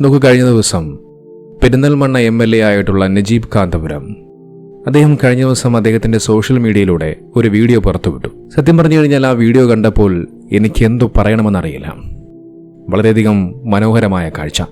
നമുക്ക് കഴിഞ്ഞ ദിവസം പെരിന്തൽമണ്ണ എം എൽ എ ആയിട്ടുള്ള നജീബ് കാന്തപുരം. അദ്ദേഹം കഴിഞ്ഞ ദിവസം അദ്ദേഹത്തിന്റെ സോഷ്യൽ മീഡിയയിലൂടെ ഒരു വീഡിയോ പുറത്തുവിട്ടു. സത്യം പറഞ്ഞു കഴിഞ്ഞാൽ ആ വീഡിയോ കണ്ടപ്പോൾ എനിക്ക് എന്തു പറയണമെന്നറിയില്ല. വളരെയധികം മനോഹരമായ കാഴ്ച.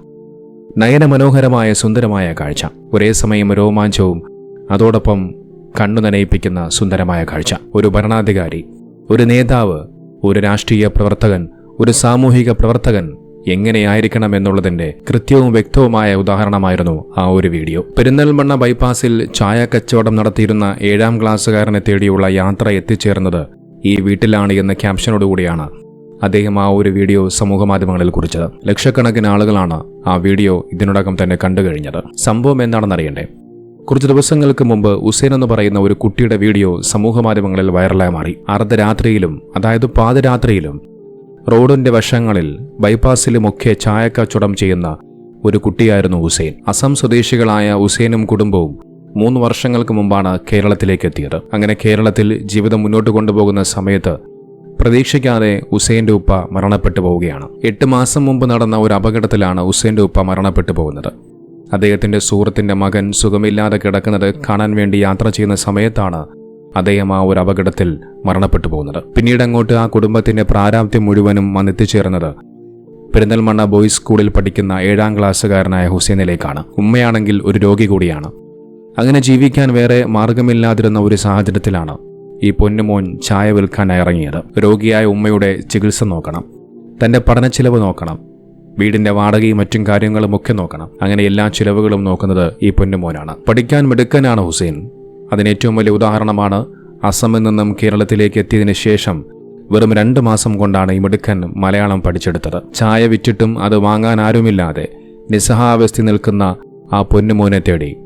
നയന മനോഹരമായ സുന്ദരമായ കാഴ്ച. ഒരേ സമയം രോമാഞ്ചവും അതോടൊപ്പം കണ്ണു നനയിപ്പിക്കുന്ന സുന്ദരമായ കാഴ്ച. ഒരു ഭരണാധികാരി ഒരു നേതാവ് ഒരു രാഷ്ട്രീയ പ്രവർത്തകൻ ഒരു സാമൂഹിക പ്രവർത്തകൻ എങ്ങനെയായിരിക്കണം എന്നുള്ളതിന്റെ കൃത്യവും വ്യക്തവുമായ ഉദാഹരണമായിരുന്നു ആ ഒരു വീഡിയോ. പെരുന്നൽമണ്ണ ബൈപ്പാസിൽ ചായ കച്ചവടം നടത്തിയിരുന്ന ഏഴാം ക്ലാസ്സുകാരനെ തേടിയുള്ള യാത്ര എത്തിച്ചേർന്നത് ഈ വീട്ടിലാണ് എന്ന ക്യാപ്ഷനോടുകൂടിയാണ് അദ്ദേഹം ആ ഒരു വീഡിയോ സമൂഹമാധ്യമങ്ങളിൽ കുറിച്ചത്. ലക്ഷക്കണക്കിന് ആളുകളാണ് ആ വീഡിയോ ഇതിനോടകം തന്നെ കണ്ടു കഴിഞ്ഞത് സംഭവം എന്താണെന്ന് അറിയണ്ടേ കുറച്ച് ദിവസങ്ങൾക്ക് മുമ്പ് ഉസൈൻ എന്ന് പറയുന്ന ഒരു കുട്ടിയുടെ വീഡിയോ സമൂഹമാധ്യമങ്ങളിൽ വൈറലായി മാറി. അർദ്ധരാത്രിയിലും അതായത് പാതിരാത്രിയിലും റോഡിന്റെ വശങ്ങളിൽ ബൈപ്പാസിലുമൊക്കെ ചായക്കച്ചവടം ചെയ്യുന്ന ഒരു കുട്ടിയായിരുന്നു ഹുസൈൻ. അസം സ്വദേശികളായ ഹുസൈനും കുടുംബവും മൂന്ന് വർഷങ്ങൾക്ക് മുമ്പാണ് കേരളത്തിലേക്ക് എത്തിയത് അങ്ങനെ കേരളത്തിൽ ജീവിതം മുന്നോട്ട് കൊണ്ടുപോകുന്ന സമയത്ത് പ്രതീക്ഷിക്കാതെ ഹുസൈന്റെ ഉപ്പ മരണപ്പെട്ടു പോവുകയാണ്. എട്ട് മാസം മുമ്പ് നടന്ന ഒരു അപകടത്തിലാണ് ഹുസൈന്റെ ഉപ്പ മരണപ്പെട്ടു പോകുന്നത്. അദ്ദേഹത്തിന്റെ സുഹൃത്തിന്റെ മകൻ സുഖമില്ലാതെ കിടക്കുന്നത് കാണാൻ വേണ്ടി യാത്ര ചെയ്യുന്ന സമയത്താണ് അദ്ദേഹം ആ ഒരു അപകടത്തിൽ മരണപ്പെട്ടു പോകുന്നത്. പിന്നീട് അങ്ങോട്ട് ആ കുടുംബത്തിന്റെ പ്രാരാബ്ദ്യം മുഴുവനും വന്നെത്തിച്ചേർന്നത് പെരിന്തൽമണ്ണ ബോയ്സ് സ്കൂളിൽ പഠിക്കുന്ന ഏഴാം ക്ലാസ്സുകാരനായ ഹുസൈനിലേക്കാണ്. ഉമ്മയാണെങ്കിൽ ഒരു രോഗി കൂടിയാണ്. അങ്ങനെ ജീവിക്കാൻ വേറെ മാർഗമില്ലാതിരുന്ന ഒരു സാഹചര്യത്തിലാണ് ഈ പൊന്നുമോൻ ചായ വിൽക്കാനായി ഇറങ്ങിയത്. രോഗിയായ ഉമ്മയുടെ ചികിത്സ നോക്കണം. തന്റെ പഠന ചിലവ് നോക്കണം. വീടിന്റെ വാടകയും മറ്റും കാര്യങ്ങളും ഒക്കെ നോക്കണം. അങ്ങനെ എല്ലാ ചിലവുകളും നോക്കുന്നത് ഈ പൊന്നുമോനാണ്. പഠിക്കാൻ മിടുക്കനാണ് ഹുസൈൻ. അതിന് ഏറ്റവും വലിയ ഉദാഹരണമാണ് അസമിൽ നിന്നും കേരളത്തിലേക്ക് എത്തിയതിന് ശേഷം വെറും രണ്ട് മാസം കൊണ്ടാണ് ഈ മിടുക്കൻ മലയാളം പഠിച്ചെടുത്തത്. ചായ വിറ്റിട്ടും അത് വാങ്ങാൻ ആരുമില്ലാതെ നിസ്സഹാവസ്ഥ നിൽക്കുന്ന ആ പൊന്നുമോനെ തേടി.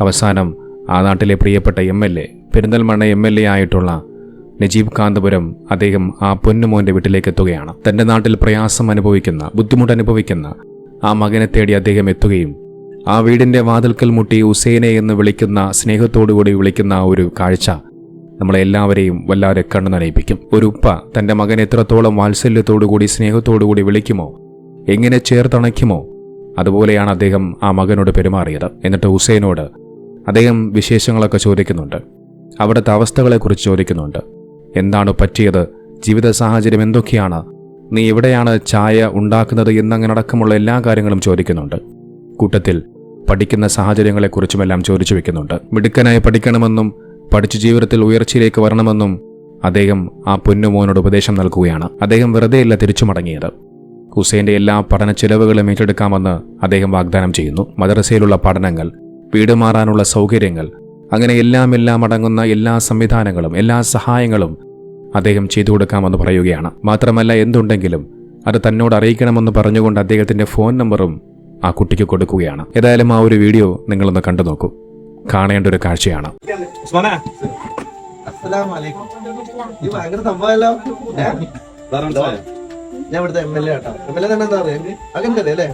അവസാനം ആ നാട്ടിലെ പ്രിയപ്പെട്ട M L A Perinthalmanna M L A ആയിട്ടുള്ള നജീബ് കാന്തപുരം അദ്ദേഹം ആ പൊന്നുമോന്റെ വീട്ടിലേക്ക് എത്തുകയാണ്. തന്റെ നാട്ടിൽ പ്രയാസം അനുഭവിക്കുന്ന ബുദ്ധിമുട്ട് അനുഭവിക്കുന്ന ആ മകനെ തേടി അദ്ദേഹം എത്തുകയും ആ വീടിന്റെ വാതിൽക്കൽ മുട്ടി ഉസേനെ എന്ന് വിളിക്കുന്ന സ്നേഹത്തോടുകൂടി വിളിക്കുന്ന ആ ഒരു കാഴ്ച നമ്മളെ എല്ലാവരെയും വല്ലാതെ കണ്ണു നനയിപ്പിക്കും ഒരു ഉപ്പ തന്റെ മകൻ എത്രത്തോളം വാത്സല്യത്തോടുകൂടി സ്നേഹത്തോടുകൂടി വിളിക്കുമോ എങ്ങനെ ചേർത്തണയ്ക്കുമോ അതുപോലെയാണ് അദ്ദേഹം ആ മകനോട് പെരുമാറിയത്. എന്നിട്ട് ഹുസൈനോട് അദ്ദേഹം വിശേഷങ്ങളൊക്കെ ചോദിക്കുന്നുണ്ട്. അവിടുത്തെ അവസ്ഥകളെക്കുറിച്ച് ചോദിക്കുന്നുണ്ട്. എന്താണ് പറ്റിയത്? ജീവിത സാഹചര്യം എന്തൊക്കെയാണ്? നീ എവിടെയാണ് ചായ ഉണ്ടാക്കുന്നത് എന്നങ്ങനെ അടക്കമുള്ള എല്ലാ കാര്യങ്ങളും ചോദിക്കുന്നുണ്ട്. കൂട്ടത്തിൽ പഠിക്കുന്ന സാഹചര്യങ്ങളെക്കുറിച്ചുമെല്ലാം ചോദിച്ചു വെക്കുന്നുണ്ട്. മിടുക്കനായി പഠിക്കണമെന്നും പഠിച്ചു ജീവിതത്തിൽ ഉയർച്ചയിലേക്ക് വരണമെന്നും അദ്ദേഹം ആ പൊന്നുമോനോട് ഉപദേശം നൽകുകയാണ്. അദ്ദേഹം വെറുതെയല്ല തിരിച്ചു മടങ്ങിയത് ഹുസൈന്റെ എല്ലാ പഠന ചിലവുകളും ഏറ്റെടുക്കാമെന്ന് അദ്ദേഹം വാഗ്ദാനം ചെയ്യുന്നു. മദ്രസയിലുള്ള പഠനങ്ങൾ വീട് മാറാനുള്ള സൗകര്യങ്ങൾ അങ്ങനെ എല്ലാം എല്ലാം അടങ്ങുന്ന എല്ലാ സംവിധാനങ്ങളും എല്ലാ സഹായങ്ങളും അദ്ദേഹം ചെയ്തു കൊടുക്കാമെന്ന് പറയുകയാണ്. മാത്രമല്ല എന്തുണ്ടെങ്കിലും അത് തന്നോട് അറിയിക്കണമെന്ന് പറഞ്ഞുകൊണ്ട് അദ്ദേഹത്തിന്റെ ഫോൺ നമ്പറും ആ കുട്ടിക്ക് കൊടുക്കുകയാണ്. ഏതായാലും ആ ഒരു വീഡിയോ നിങ്ങളൊന്ന് കണ്ടു നോക്കൂ. കാണേണ്ട ഒരു കാഴ്ചയാണ്. ഉസ്മാനെ അസ്സലാമലൈക്കും. ഈ ഭയങ്കര സംഭവമല്ലോ. ഏ? ഞാൻ ഇവിടുത്തെ എം എൽ എ ആട്ടോ. എം എൽ എ തന്നെ എന്താ പറയാ അങ്ങനെ അല്ലേ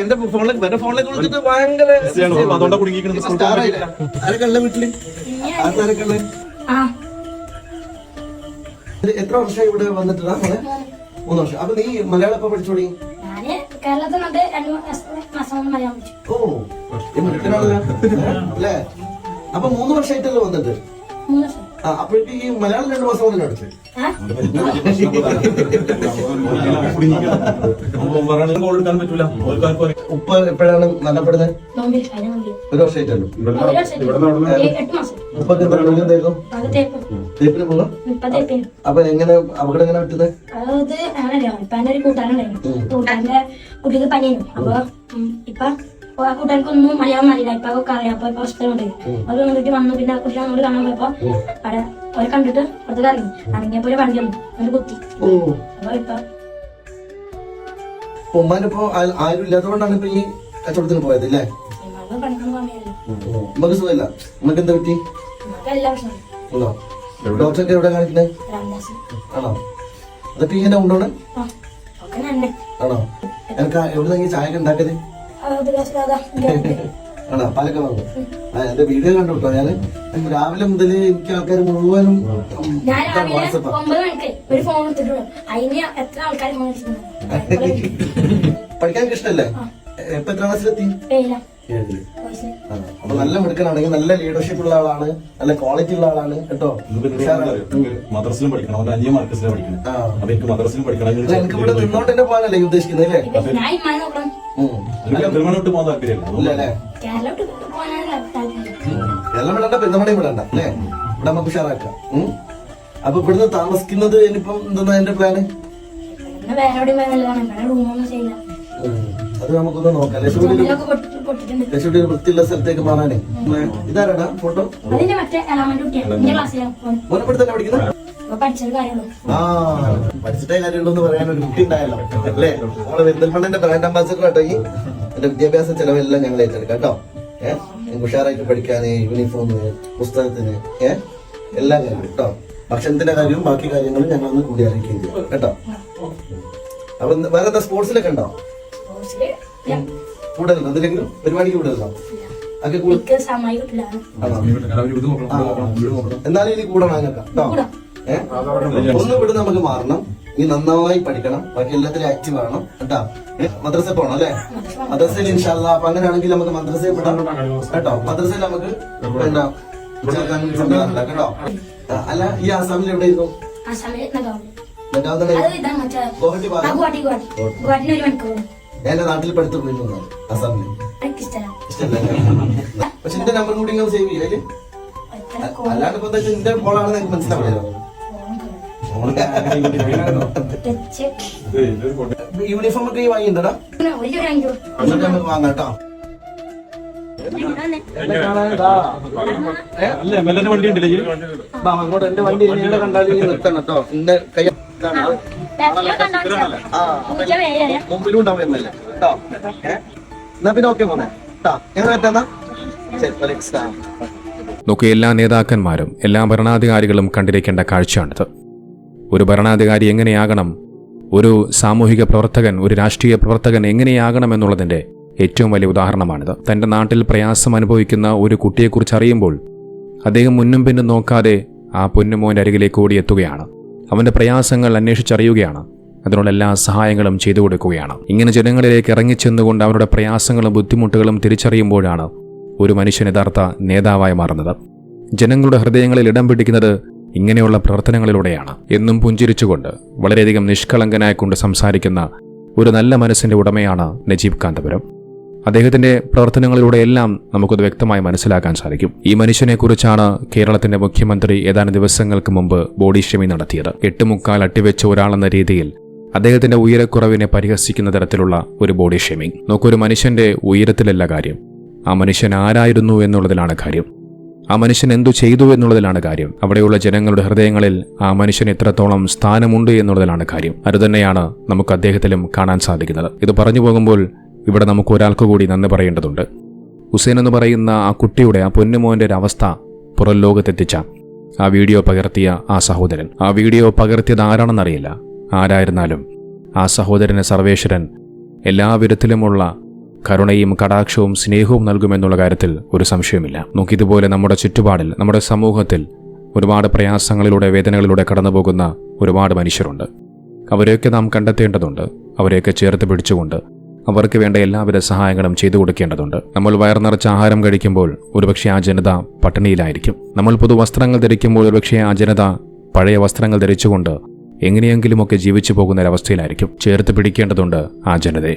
എന്റെ ഫോണിലേക്ക് എന്റെ ഫോണിലേക്ക് വിളിച്ചിട്ട് ഭയങ്കര? ആരൊക്കെ വീട്ടിൽ? എത്ര വർഷം ഇവിടെ വന്നിട്ടാ മൂന്ന് വർഷം. അപ്പൊ നീ മലയാളം എപ്പോ പഠിച്ചു തുടങ്ങി? ഞാൻ രണ്ട് മാസം- കൊണ്ട് മലയാളം പഠിച്ചു. ഓ മിടുക്കനാണല്ലോ. അല്ലേ? അപ്പൊ മൂന്ന് വർഷമായിട്ടല്ലേ വന്നിട്ട്? മൂന്ന് വർഷം. അപ്പോഴേക്ക് ഈ മലയാളം രണ്ട് മാസം കൊണ്ടല്ലേ അറിയാം. ഉപ്പ എപ്പോഴാണ് നല്ലപ്പെടുന്നത്? ഒരു വർഷമായിട്ടല്ലോ? ഉപ്പൊക്കെ അത് തേപ്പ് തേപ്പിന് പോകാം ഇപ്പൊ അപ്പൊ എങ്ങനെ അപകടം എങ്ങനെ പറ്റുന്നത്? അത് അങ്ങനെയല്ല ഇപ്പൊ എന്റെ ഒരു കൂട്ടുകാരുണ്ടായിരുന്നു കൂട്ടുകാരന്റെ കുട്ടിക്ക് പനിയായിരുന്നു. അപ്പൊ ഉം, ഇപ്പൊ ആ കൂട്ടുകാർക്കൊന്നും മലയാളം അറിയില്ല. ഇപ്പൊ ഒക്കെ അറിയാം. അപ്പൊ ഇപ്പൊ വന്നിട്ട് വന്നു. പിന്നെ ആ കുട്ടി അങ്ങോട്ട് കാണാൻ പോയപ്പോ അവിടെ കണ്ടിട്ട് പുറത്തേക്ക് ഇറങ്ങി ഇറങ്ങിയപ്പോ ഒരു വണ്ടി വന്നു. എന്നിട്ട് കുത്തി അപ്പൊ ഇപ്പൊ ഉമ്മാനിപ്പോ ആരും ഇല്ലാത്തതുകൊണ്ടാണ് ഇപ്പൊ ഈ കച്ചവടത്തിന് പോയത് അല്ലേ? ഉമ്മക്ക് സുഖമില്ല? ഉമ്മക്ക് എന്താ പറ്റി? ഉണ്ടോ. എവിടെ കാണിക്കുന്നത് ആണോ? അതൊക്കെ ഇങ്ങനെ ഉണ്ടോണ് ആണോ? എനിക്ക് എവിടെ നിന്ന് ചായ ഉണ്ടാക്കൽ ആണോ? പാലൊക്കെ വാങ്ങും എന്റെ വീഡിയോ കണ്ടു കേട്ടോ. ഞാൻ രാവിലെ മുതൽ എനിക്ക് ആൾക്കാർ മുഴുവനും പഠിക്കാൻ ഇഷ്ടല്ലേ? എപ്പൊ എത്ര ക്ലാസ്സിലെത്തി ഏഴിൽ. അപ്പൊ നല്ല മിടുക്കനാണെങ്കിൽ നല്ല ലീഡർഷിപ്പ് ഉള്ള ആളാണ് നല്ല ക്വാളിറ്റി ഉള്ള ആളാണ് കേട്ടോ. മദ്രസിലും പഠിക്കണം അവന്റെ അനിയ മാർക്കസിലാണ് പഠിക്കണം. അപ്പൊ എനിക്ക് മദ്രസിലും പഠിക്കണം എനിക്ക് ഇവിടെ നിന്നോണ്ട് തന്നെ പോകാനല്ലേ ഉദ്ദേശിക്കുന്നത് അല്ലേ? പോകാൻ താല്പര്യമില്ല. കേരളോട്ട് പോകാനാണ് താല്പര്യം. എല്ലാം വിടണ്ട പെരുന്നമടയും വിടണ്ട അല്ലേ? ഇവിടെ നമുക്ക് ഉഷാറാക്കാം. ഉം. അപ്പൊ ഇവിടുന്ന് താമസിക്കുന്നത് ഇനിയിപ്പം എന്താ എന്റെ പ്ലാന് അത് നമുക്കൊന്ന് നോക്കാം. ലക്ഷ്മി റൂമിലൊക്കെ പൊട്ടി- പൊട്ടിട്ടുണ്ട് ലക്ഷ്മി ഒരു വൃത്തിയുള്ള സ്ഥലത്തേക്ക് മാറാനേ. ഇതാരാടാ? ഫോട്ടോ? മോനപ്പെടുത്ത് തന്നെ പഠിക്കുന്നത് അപ്പൊ പഠിച്ചൊരു കാര്യമുള്ളൂ. ആ പഠിച്ചിട്ടേ കാര്യമുള്ളൂ പറയാൻ ഒരു കുട്ടി ഉണ്ടായല്ലോ അല്ലേ? നമ്മൾ പെരിന്തൽമണ്ണന്റെ ബ്രാൻഡ് അംബാസിഡർ കേട്ടോ ഈ. എന്റെ വിദ്യാഭ്യാസ ചെലവെല്ലാം ഞങ്ങൾ ഏറ്റെടുക്കാം കേട്ടോ. ഏഹ് ഉഷാറായിട്ട് പഠിക്കാന് യൂണിഫോമിന് പുസ്തകത്തിന് ഏഹ് എല്ലാ കാര്യവും കേട്ടോ. ഭക്ഷണത്തിന്റെ കാര്യവും ബാക്കി കാര്യങ്ങളും ഞങ്ങൾ ഒന്ന് കൂടി അറിയിക്കുകയും ചെയ്യും കേട്ടോ. അപ്പൊ വേറെ എന്താ സ്പോർട്സിലൊക്കെ ഉണ്ടോ? കൂടുതലോ കൂടുതലുണ്ടോ? എന്തെങ്കിലും പരിപാടിക്ക് കൂടുതലുണ്ടോ? അതൊക്കെ കൂടുതൽ? ആ, എന്നാലും ഇനി കൂടണം അതിനൊക്കെ കേട്ടോ? ഒന്ന് ഇവിടെ നമുക്ക് മാറണം. നീ നന്നായി പഠിക്കണം. ബാക്കി എല്ലാത്തിലും ആക്റ്റീവ് ആവണം കേട്ടാ? മദ്രസ പോണം അല്ലെ? മദ്രസയിൽ ഇൻഷാല്ല അപ്പൊ അങ്ങനെയാണെങ്കിൽ നമുക്ക് മദ്രസയിൽ വിടാം. കേട്ടോ? മദ്രസയിൽ നമുക്ക് എന്താ? കേട്ടോ? അല്ല ഈ ആസാമിൽ എവിടെ എന്റെ നാട്ടിൽ പഠിത്തു പോയിരുന്നു ആസാമിൽ എനിക്കിഷ്ടമല്ല ഇഷ്ടമല്ല പക്ഷെ എന്റെ നമ്പർ കൂടി നിങ്ങൾ സേവ് ചെയ്യും. അതിൽ എത്ര കോൾ അല്ലാണ്ട് ഇപ്പൊ എന്താ വെച്ചാൽ എന്റെ ഫോളാണെന്ന് എനിക്ക് മനസ്സിലാവില്ലല്ലോ. യൂണിഫോം ഒക്കെ അഞ്ചൂർ എന്നിട്ട് നമുക്ക് വാങ്ങാം കേട്ടോ? അങ്ങോട്ട് എന്റെ വണ്ടി ഇനിയുടെ കണ്ടാലും നിർത്തണം കേട്ടോ എന്റെ കൈ മുമ്പിലും ഉണ്ടാവും എന്നല്ലേ കേട്ടോ? എന്നാ പിന്നെ ഓക്കെ പോന്നെ കേട്ടോ ഞങ്ങൾ എത്താന്നാ ശരി എല്ലാ നേതാക്കന്മാരും എല്ലാ ഭരണാധികാരികളും കണ്ടിരിക്കേണ്ട കാഴ്ചയാണിത് ഒരു ഭരണാധികാരി എങ്ങനെയാകണം? ഒരു സാമൂഹിക പ്രവർത്തകൻ ഒരു രാഷ്ട്രീയ പ്രവർത്തകൻ എങ്ങനെയാകണം എന്നുള്ളതിന്റെ ഏറ്റവും വലിയ ഉദാഹരണമാണിത്. തന്റെ നാട്ടിൽ പ്രയാസം അനുഭവിക്കുന്ന ഒരു കുട്ടിയെക്കുറിച്ച് അറിയുമ്പോൾ അദ്ദേഹം മുന്നും പിന്നും നോക്കാതെ ആ പൊന്നുമോന്റെ അരികിലേക്ക് ഓടിയെത്തുകയാണ്. അവന്റെ പ്രയാസങ്ങൾ അന്വേഷിച്ചറിയുകയാണ്. അതിനുള്ള എല്ലാ സഹായങ്ങളും ചെയ്തു കൊടുക്കുകയാണ്. ഇങ്ങനെ ജനങ്ങളിലേക്ക് ഇറങ്ങിച്ചെന്നുകൊണ്ട് അവരുടെ പ്രയാസങ്ങളും ബുദ്ധിമുട്ടുകളും തിരിച്ചറിയുമ്പോഴാണ് ഒരു മനുഷ്യൻ യഥാർത്ഥ നേതാവായി മാറുന്നത്. ജനങ്ങളുടെ ഹൃദയങ്ങളിൽ ഇടം പിടിക്കുന്നത് ഇങ്ങനെയുള്ള പ്രവർത്തനങ്ങളിലൂടെയാണ്. എന്നും പുഞ്ചിരിച്ചുകൊണ്ട് വളരെയധികം നിഷ്കളങ്കനായിക്കൊണ്ട് സംസാരിക്കുന്ന ഒരു നല്ല മനസ്സിന്റെ ഉടമയാണ് നജീബ് കാന്തപുരം. അദ്ദേഹത്തിന്റെ പ്രവർത്തനങ്ങളിലൂടെയെല്ലാം നമുക്കത് വ്യക്തമായി മനസ്സിലാക്കാൻ സാധിക്കും. ഈ മനുഷ്യനെക്കുറിച്ചാണ് കേരളത്തിന്റെ മുഖ്യമന്ത്രി ഏതാനും ദിവസങ്ങൾക്ക് മുമ്പ് ബോഡി ഷെമി നടത്തിയത്. എട്ടുമുക്കാൽ അട്ടിവെച്ച ഒരാളെന്ന രീതിയിൽ അദ്ദേഹത്തിന്റെ ഉയരക്കുറവിനെ പരിഹസിക്കുന്ന തരത്തിലുള്ള ഒരു ബോഡി ഷെമിങ് നോക്കൊരു മനുഷ്യന്റെ ഉയരത്തിലല്ല കാര്യം. ആ മനുഷ്യൻ ആരായിരുന്നു എന്നുള്ളതിലാണ് കാര്യം. ആ മനുഷ്യൻ എന്തു ചെയ്തു എന്നുള്ളതിലാണ് കാര്യം. അവിടെയുള്ള ജനങ്ങളുടെ ഹൃദയങ്ങളിൽ ആ മനുഷ്യൻ എത്രത്തോളം സ്ഥാനമുണ്ട് എന്നുള്ളതിലാണ് കാര്യം. അത് തന്നെയാണ് നമുക്ക് അദ്ദേഹത്തിലും കാണാൻ സാധിക്കുന്നത്. ഇത് പറഞ്ഞു പോകുമ്പോൾ ഇവിടെ നമുക്ക് ഒരാൾക്ക് കൂടി നന്ദി പറയേണ്ടതുണ്ട്. ഹുസൈൻ എന്ന് പറയുന്ന ആ കുട്ടിയുടെ ആ പൊന്നുമോന്റെ ഒരു അവസ്ഥ പുറം ലോകത്തെത്തിച്ച ആ വീഡിയോ പകർത്തിയ ആ സഹോദരൻ. ആ വീഡിയോ പകർത്തിയത് ആരാണെന്നറിയില്ല. ആരായിരുന്നാലും ആ സഹോദരനെ സർവേശ്വരൻ എല്ലാ വിധത്തിലുമുള്ള കരുണയും കടാക്ഷവും സ്നേഹവും നൽകുമെന്നുള്ള കാര്യത്തിൽ ഒരു സംശയമില്ല നോക്കിയതുപോലെ നമ്മുടെ ചുറ്റുപാടിൽ നമ്മുടെ സമൂഹത്തിൽ ഒരുപാട് പ്രയാസങ്ങളിലൂടെ വേദനകളിലൂടെ കടന്നുപോകുന്ന ഒരുപാട് മനുഷ്യരുണ്ട്. അവരെയൊക്കെ നാം കണ്ടെത്തേണ്ടതുണ്ട്. അവരെയൊക്കെ ചേർത്ത് പിടിച്ചുകൊണ്ട് അവർക്ക് വേണ്ട എല്ലാവിധ സഹായങ്ങളും ചെയ്തു കൊടുക്കേണ്ടതുണ്ട്. നമ്മൾ വയർ നിറച്ച ആഹാരം കഴിക്കുമ്പോൾ ഒരുപക്ഷെ ആ ജനത പട്ടിണിയിലായിരിക്കും. നമ്മൾ പുതുവസ്ത്രങ്ങൾ ധരിക്കുമ്പോൾ ഒരുപക്ഷെ ആ ജനത പഴയ വസ്ത്രങ്ങൾ ധരിച്ചുകൊണ്ട് എങ്ങനെയെങ്കിലുമൊക്കെ ജീവിച്ചു പോകുന്ന ഒരവസ്ഥയിലായിരിക്കും. ചേർത്ത് പിടിക്കേണ്ടതുണ്ട് ആ ജനതയെ.